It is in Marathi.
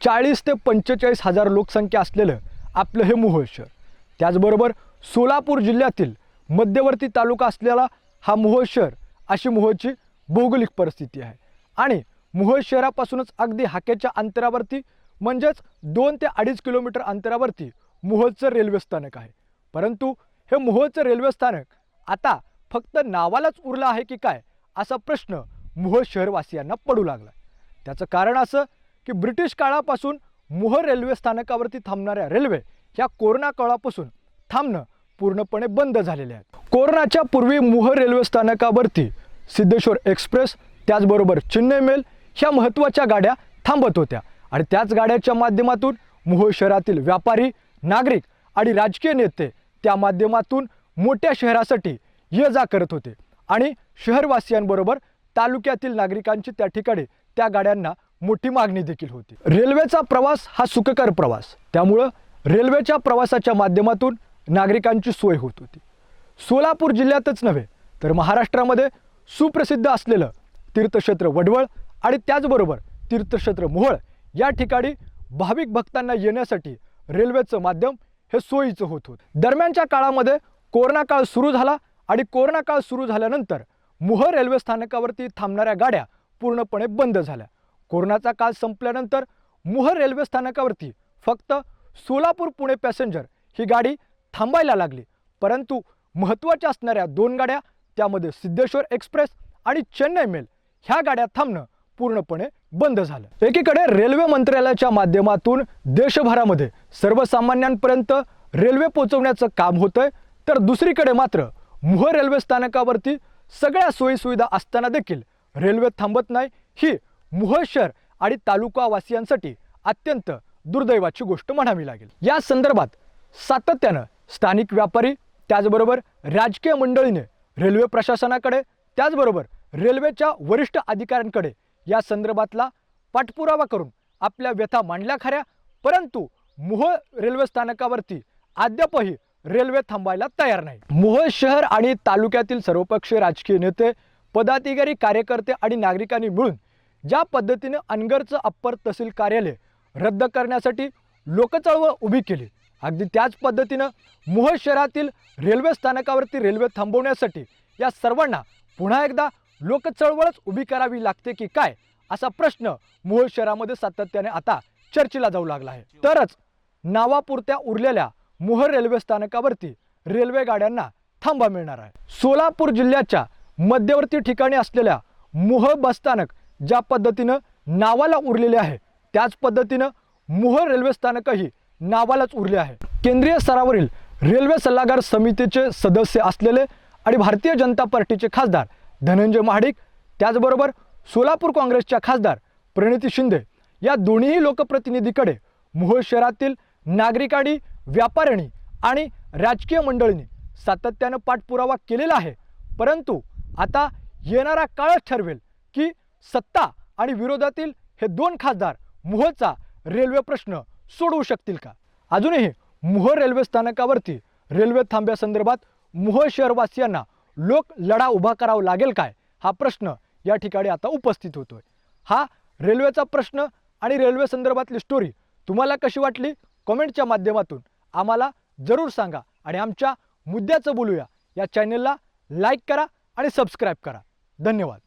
चाळीस ते पंचेचाळीस हजार लोकसंख्या असलेलं आपलं हे मोहोळ शहर. त्याचबरोबर सोलापूर जिल्ह्यातील मध्यवर्ती तालुका असलेला हा मोहोळ शहर अशी मोहोळची भौगोलिक परिस्थिती आहे. आणि मोहोळ शहरापासूनच अगदी हाकेच्या अंतरावरती म्हणजेच दोन ते अडीच किलोमीटर अंतरावरती मोहोळचं रेल्वे स्थानक आहे. परंतु हे मोहोळचं रेल्वे स्थानक आता फक्त नावालाच उरलं आहे की काय असा प्रश्न मोहोळ शहरवासियांना पडू लागला. त्याचं कारण असं की ब्रिटिश काळापासून मोहर रेल्वे स्थानकावरती थांबणाऱ्या रेल्वे ह्या कोरोना काळापासून थांबणं पूर्णपणे बंद झालेले आहेत. कोरोनाच्या पूर्वी मोहर रेल्वे स्थानकावरती सिद्धेश्वर एक्सप्रेस त्याचबरोबर चेन्नई मेल ह्या महत्त्वाच्या गाड्या थांबत होत्या. आणि त्याच गाड्याच्या माध्यमातून मोहोळ शहरातील व्यापारी नागरिक आणि राजकीय नेते त्या माध्यमातून मोठ्या शहरासाठी ये जा करत होते. आणि शहरवासियांबरोबर तालुक्यातील नागरिकांची त्या ठिकाणी त्या गाड्यांना मोठी मागणी देखील होती. रेल्वेचा प्रवास हा सुखकर प्रवास. त्यामुळं रेल्वेच्या प्रवासाच्या माध्यमातून नागरिकांची सोय होत होती. सोलापूर जिल्ह्यातच नव्हे तर महाराष्ट्रामध्ये सुप्रसिद्ध असलेलं तीर्थक्षेत्र वडवळ आणि त्याचबरोबर तीर्थक्षेत्र मोहळ या ठिकाणी भाविक भक्तांना येण्यासाठी रेल्वेचं माध्यम हे सोयीचं होत होतं. दरम्यानच्या काळामध्ये कोरोना काळ सुरू झाला आणि कोरोना काळ सुरू झाल्यानंतर मोहोळ रेल्वे स्थानकावरती थांबणाऱ्या गाड्या पूर्णपणे बंद झाल्या. कोरोनाचा काळ संपल्यानंतर मुहर रेल्वे स्थानकावरती फक्त सोलापूर पुणे पॅसेंजर ही गाडी थांबायला लागली. परंतु महत्त्वाच्या असणाऱ्या दोन गाड्या त्यामध्ये सिद्धेश्वर एक्सप्रेस आणि चेन्नई मेल ह्या गाड्या थांबणं पूर्णपणे बंद झालं. एकीकडे रेल्वे मंत्रालयाच्या माध्यमातून देशभरामध्ये सर्वसामान्यांपर्यंत रेल्वे पोहोचवण्याचं काम होतंय तर दुसरीकडे मात्र मुह रेल्वे स्थानकावरती सगळ्या सोयीसुविधा असताना देखील रेल्वे थांबत नाही ही मुहळ शहर आणि तालुकावासियांसाठी अत्यंत दुर्दैवाची गोष्ट म्हणावी लागेल. या संदर्भात सातत्यानं स्थानिक व्यापारी त्याचबरोबर राजकीय मंडळीने रेल्वे प्रशासनाकडे त्याचबरोबर रेल्वेच्या वरिष्ठ अधिकाऱ्यांकडे या संदर्भातला पाठपुरावा करून आपल्या व्यथा मांडल्या खऱ्या परंतु मोहोळ रेल्वे स्थानकावरती अद्यापही रेल्वे थांबायला तयार नाही. मोहोळ शहर आणि तालुक्यातील सर्वपक्षीय राजकीय नेते पदाधिकारी कार्यकर्ते आणि नागरिकांनी मिळून ज्या पद्धतीने अनगरचं अप्पर तहसील कार्यालय रद्द करण्यासाठी लोकचळवळ उभी केली. अगदी त्याच पद्धतीनं मोहोळ शहरातील रेल्वे स्थानकावरती रेल्वे थांबवण्यासाठी या सर्वांना पुन्हा एकदा लोकचळवळच उभी करावी लागते की काय असा प्रश्न मोहोळ शहरामध्ये सातत्याने आता चर्चेला जाऊ लागला आहे. तरच नावापुरत्या उरलेल्या मोहर रेल्वे स्थानकावरती रेल्वे गाड्यांना थांबा मिळणार आहे. सोलापूर जिल्ह्याच्या मध्यवर्ती ठिकाणी असलेल्या मोहोळ बसस्थानक ज्या पद्धतीनं नावाला उरलेले आहे त्याच पद्धतीनं मोहोळ रेल्वे स्थानकही नावालाच उरले आहे. केंद्रीय स्तरावरील रेल्वे सल्लागार समितीचे सदस्य असलेले आणि भारतीय जनता पार्टीचे खासदार धनंजय महाडिक त्याचबरोबर सोलापूर काँग्रेसच्या खासदार प्रणिती शिंदे या दोन्ही लोकप्रतिनिधीकडे मोहोळ शहरातील नागरिकांनी व्यापाऱ्यांनी आणि राजकीय मंडळींनी सातत्यानं पाठपुरावा केलेला आहे. परंतु आता येणारा काळच ठरवेल की सत्ता आणि विरोधातील हे दोन खासदार मोहोळचा रेल्वे प्रश्न सोडवू शकतील का? अजूनही मोहोळ रेल्वे स्थानकावरती रेल्वे थांब्यासंदर्भात मोहोळ शहरवासियांना लोक लढा उभा करावा लागेल काय? हा प्रश्न या ठिकाणी आता उपस्थित होतोय. हा रेल्वेचा प्रश्न आणि रेल्वे संदर्भातली स्टोरी तुम्हाला कशी वाटली? कमेंटच्या माध्यमातून आम्हाला जरूर सांगा आणि आमच्या मुद्द्याचं बोलूया. या चॅनलला लाईक करा आणि सबस्क्राईब करा. धन्यवाद.